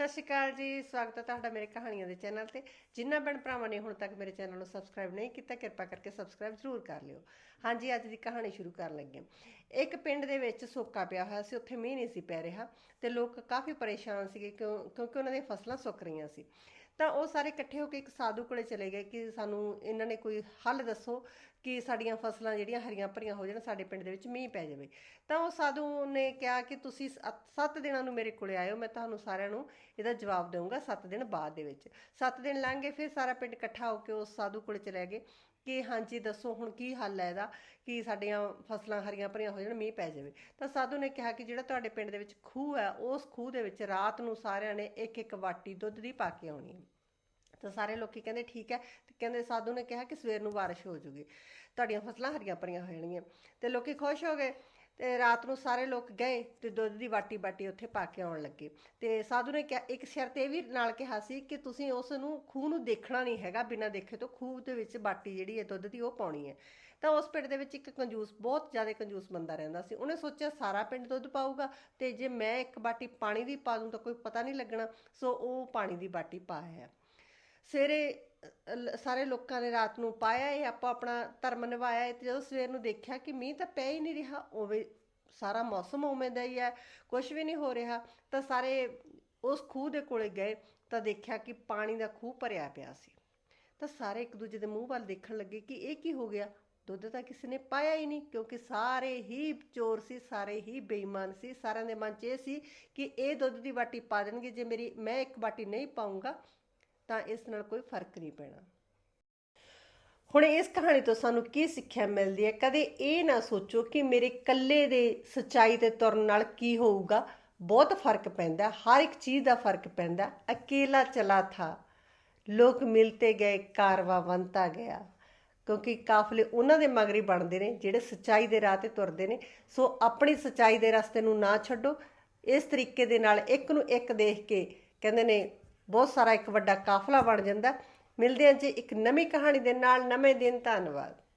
ਸਤਿ ਸ਼੍ਰੀ ਅਕਾਲ ਜੀ, ਸਵਾਗਤ ਹੈ ਤੁਹਾਡਾ ਮੇਰੇ ਕਹਾਣੀਆਂ ਦੇ ਚੈਨਲ ਤੇ। ਜਿਨ੍ਹਾਂ ਭੈਣ ਭਰਾਵਾਂ ਨੇ ਹੁਣ ਤੱਕ ਮੇਰੇ ਚੈਨਲ ਨੂੰ ਸਬਸਕ੍ਰਾਈਬ ਨਹੀਂ ਕੀਤਾ, ਕਿਰਪਾ ਕਰਕੇ ਸਬਸਕ੍ਰਾਈਬ ਜ਼ਰੂਰ ਕਰ ਲਿਓ। ਹਾਂਜੀ, ਅੱਜ ਦੀ ਕਹਾਣੀ ਸ਼ੁਰੂ ਕਰਨ ਲੱਗੇ ਇੱਕ ਪਿੰਡ ਦੇ ਵਿੱਚ ਸੋਕਾ ਪਿਆ ਹੋਇਆ ਸੀ, ਉੱਥੇ ਮੀਂਹ ਨਹੀਂ ਸੀ ਪੈ ਰਿਹਾ ਤੇ ਲੋਕ ਕਾਫੀ ਪਰੇਸ਼ਾਨ ਸੀਗੇ ਕਿਉਂ, ਕਿਉਂਕਿ ਉਹਨਾਂ ਦੀਆਂ ਫਸਲਾਂ ਸੁੱਕ ਰਹੀਆਂ ਸੀ। ਤਾਂ ਉਹ ਸਾਰੇ ਇਕੱਠੇ ਹੋ ਕੇ ਇੱਕ ਸਾਧੂ ਕੋਲੇ ਚਲੇ ਗਏ ਕਿ ਸਾਨੂੰ ਇਹਨਾਂ ਨੇ ਕੋਈ ਹੱਲ ਦੱਸੋ ਕਿ ਸਾਡੀਆਂ ਫਸਲਾਂ ਜਿਹੜੀਆਂ ਹਰੀਆਂ ਭਰੀਆਂ ਹੋ ਜਾਣ, ਸਾਡੇ ਪਿੰਡ ਦੇ ਵਿੱਚ ਮੀਂਹ ਪੈ ਜਾਵੇ। ਤਾਂ ਉਹ ਸਾਧੂ ਨੇ ਕਿਹਾ ਕਿ ਤੁਸੀਂ 7 ਦਿਨਾਂ ਨੂੰ ਮੇਰੇ ਕੋਲੇ ਆਇਓ, ਮੈਂ ਤੁਹਾਨੂੰ ਸਾਰਿਆਂ ਨੂੰ ਇਹਦਾ ਜਵਾਬ ਦਊਂਗਾ 7 ਦਿਨ ਬਾਅਦ ਦੇ ਵਿੱਚ। 7 ਦਿਨ ਲੰਘ ਫਿਰ ਸਾਰਾ ਪਿੰਡ ਇਕੱਠਾ ਹੋ ਕੇ ਉਸ ਸਾਧੂ ਕੋਲੇ ਚਲੇ ਗਏ ਕਿ ਹਾਂਜੀ ਦੱਸੋ ਹੁਣ ਕੀ ਹੱਲ ਹੈ ਇਹਦਾ ਕਿ ਸਾਡੀਆਂ ਫਸਲਾਂ ਹਰੀਆਂ ਭਰੀਆਂ ਹੋ ਜਾਣ, ਮੀਂਹ ਪੈ ਜਾਵੇ। ਤਾਂ ਸਾਧੂ ਨੇ ਕਿਹਾ ਕਿ ਜਿਹੜਾ ਤੁਹਾਡੇ ਪਿੰਡ ਦੇ ਵਿੱਚ ਖੂਹ ਹੈ, ਉਸ ਖੂਹ ਦੇ ਵਿੱਚ ਰਾਤ ਨੂੰ ਸਾਰਿਆਂ ਨੇ ਇੱਕ ਇੱਕ ਵਾਟੀ ਦੁੱਧ ਦੀ ਪਾ ਕੇ ਆਉਣੀ ਹੈ। ਤਾਂ ਸਾਰੇ ਲੋਕੀ ਕਹਿੰਦੇ ਠੀਕ ਹੈ, ਤੇ ਕਹਿੰਦੇ ਸਾਧੂ ਨੇ ਕਿਹਾ ਕਿ ਸਵੇਰ ਨੂੰ ਬਾਰਿਸ਼ ਹੋ ਜੂਗੀ। ਤੁਹਾਡੀਆਂ ਫਸਲਾਂ ਹਰੀਆਂ ਭਰੀਆਂ ਹੋ ਜਾਣਗੀਆਂ ਤੇ ਲੋਕੀ ਖੁਸ਼ ਹੋ ਗਏ, ਤੇ ਰਾਤ ਨੂੰ ਸਾਰੇ ਲੋਕ ਗਏ, ਤੇ ਦੁੱਧ ਦੀ ਵਾਟੀ ਬਾਟੀ ਉੱਥੇ ਪਾ ਕੇ ਆਉਣ ਲੱਗੇ। ਤੇ ਸਾਧੂ ਨੇ ਕਿਹਾ, ਇੱਕ ਸ਼ਰਤ ਇਹ ਵੀ ਨਾਲ ਕਿਹਾ ਸੀ ਕਿ ਤੁਸੀਂ ਉਸ ਨੂੰ ਖੂਹ ਨੂੰ ਦੇਖਣਾ ਨਹੀਂ ਹੈਗਾ, ਬਿਨਾਂ ਦੇਖੇ ਤੋਂ ਖੂਹ ਦੇ ਵਿੱਚ ਬਾਟੀ ਜਿਹੜੀ ਹੈ ਦੁੱਧ ਦੀ ਉਹ ਪਾਉਣੀ ਹੈ। ਤਾਂ ਉਸ ਪਿੰਡ ਦੇ ਵਿੱਚ ਇੱਕ ਕੰਜੂਸ, ਬਹੁਤ ਜ਼ਿਆਦਾ ਕੰਜੂਸ ਬੰਦਾ ਰਹਿੰਦਾ ਸੀ। ਉਹਨੇ ਸੋਚਿਆ ਸਾਰਾ ਪਿੰਡ ਦੁੱਧ ਪਾਊਗਾ, ਤੇ ਜੇ ਮੈਂ ਇੱਕ ਬਾਟੀ ਪਾਣੀ ਦੀ ਪਾ ਦੂੰ ਤਾਂ ਕੋਈ ਪਤਾ ਨਹੀਂ ਲੱਗਣਾ, ਸੋ ਉਹ ਪਾਣੀ ਦੀ ਬਾਟੀ ਪਾਇਆ ਸਵੇਰੇ ਸਾਰੇ ਲੋਕਾਂ ਨੇ ਰਾਤ ਨੂੰ ਪਾਇਆ, ਇਹ ਆਪਾਂ ਆਪਣਾ ਧਰਮ ਨਿਭਾਇਆ ਹੈ ਤੇ ਜਦੋਂ ਸਵੇਰ ਨੂੰ ਦੇਖਿਆ ਕਿ ਮੀਂਹ ਤਾਂ ਪੈ ਹੀ ਨਹੀਂ ਰਿਹਾ, ਉਵੇਂ ਸਾਰਾ ਮੌਸਮ ਉਵੇਂ ਦਾ ਹੀ ਹੈ ਕੁਝ ਵੀ ਨਹੀਂ ਹੋ ਰਿਹਾ, ਤਾਂ ਸਾਰੇ ਉਸ ਖੂਹ ਦੇ ਕੋਲੇ ਗਏ, ਤਾਂ ਦੇਖਿਆ ਕਿ ਪਾਣੀ ਦਾ ਖੂਹ ਭਰਿਆ ਪਿਆ ਸੀ। ਤਾਂ ਸਾਰੇ ਇੱਕ ਦੂਜੇ ਦੇ ਮੂੰਹ ਵੱਲ ਦੇਖਣ ਲੱਗੇ ਕਿ ਇਹ ਕੀ ਹੋ ਗਿਆ? ਦੁੱਧ ਤਾਂ ਕਿਸੇ ਨੇ ਪਾਇਆ ਹੀ ਨਹੀਂ, ਕਿਉਂਕਿ ਸਾਰੇ ਹੀ ਚੋਰ ਸੀ, ਸਾਰੇ ਹੀ ਬੇਈਮਾਨ ਸੀ, ਸਾਰਿਆਂ ਦੇ ਮਨ 'ਚ ਇਹ ਸੀ ਕਿ ਇਹ ਦੁੱਧ ਦੀ ਬਾਟੀ ਪਾ ਦੇਣਗੇ, ਜੇ ਮੇਰੀ, ਮੈਂ ਇੱਕ ਬਾਟੀ ਨਹੀਂ ਪਾਉਂਗਾ ਤਾਂ ਇਸ ਨਾਲ ਕੋਈ ਫ਼ਰਕ ਨਹੀਂ ਪੈਣਾ। ਹੁਣ ਇਸ ਕਹਾਣੀ ਤੋਂ ਸਾਨੂੰ ਕੀ ਸਿੱਖਿਆ ਮਿਲਦੀ ਹੈ? ਕਦੇ ਇਹ ਨਾ ਸੋਚੋ ਕਿ ਮੇਰੇ ਇਕੱਲੇ ਦੇ ਸੱਚਾਈ ਤੇ ਤੁਰਨ ਨਾਲ ਕੀ ਹੋਊਗਾ। ਬਹੁਤ ਫ਼ਰਕ ਪੈਂਦਾ, ਹਰ ਇੱਕ ਚੀਜ਼ ਦਾ ਫ਼ਰਕ ਪੈਂਦਾ। ਅਕੇਲਾ ਚਲਾ ਥਾ। ਲੋਕ ਮਿਲਤੇ ਗਏ, ਕਾਰਵਾ ਬਣਤਾ ਗਿਆ। ਕਿਉਂਕਿ ਕਾਫਲੇ ਉਹਨਾਂ ਦੇ ਮਗਰੀ ਬਣਦੇ ਨੇ, ਜਿਹੜੇ ਸੱਚਾਈ ਦੇ ਰਾਹ ਤੇ ਤੁਰਦੇ ਨੇ। ਸੋ ਆਪਣੀ ਸੱਚਾਈ ਦੇ ਰਸਤੇ ਨੂੰ ਨਾ ਛੱਡੋ। ਇਸ ਤਰੀਕੇ ਦੇ ਨਾਲ ਇੱਕ ਨੂੰ ਇੱਕ ਦੇਖ ਕੇ ਕਹਿੰਦੇ ਨੇ ਬਹੁਤ ਸਾਰਾ ਇੱਕ ਵੱਡਾ ਕਾਫਲਾ ਬਣ ਜਾਂਦਾ। ਮਿਲਦੇ ਹਾਂ ਜੀ ਇੱਕ ਨਵੀਂ ਕਹਾਣੀ ਦੇ ਨਾਲ। ਨਵੇਂ ਦਿਨ। ਧੰਨਵਾਦ।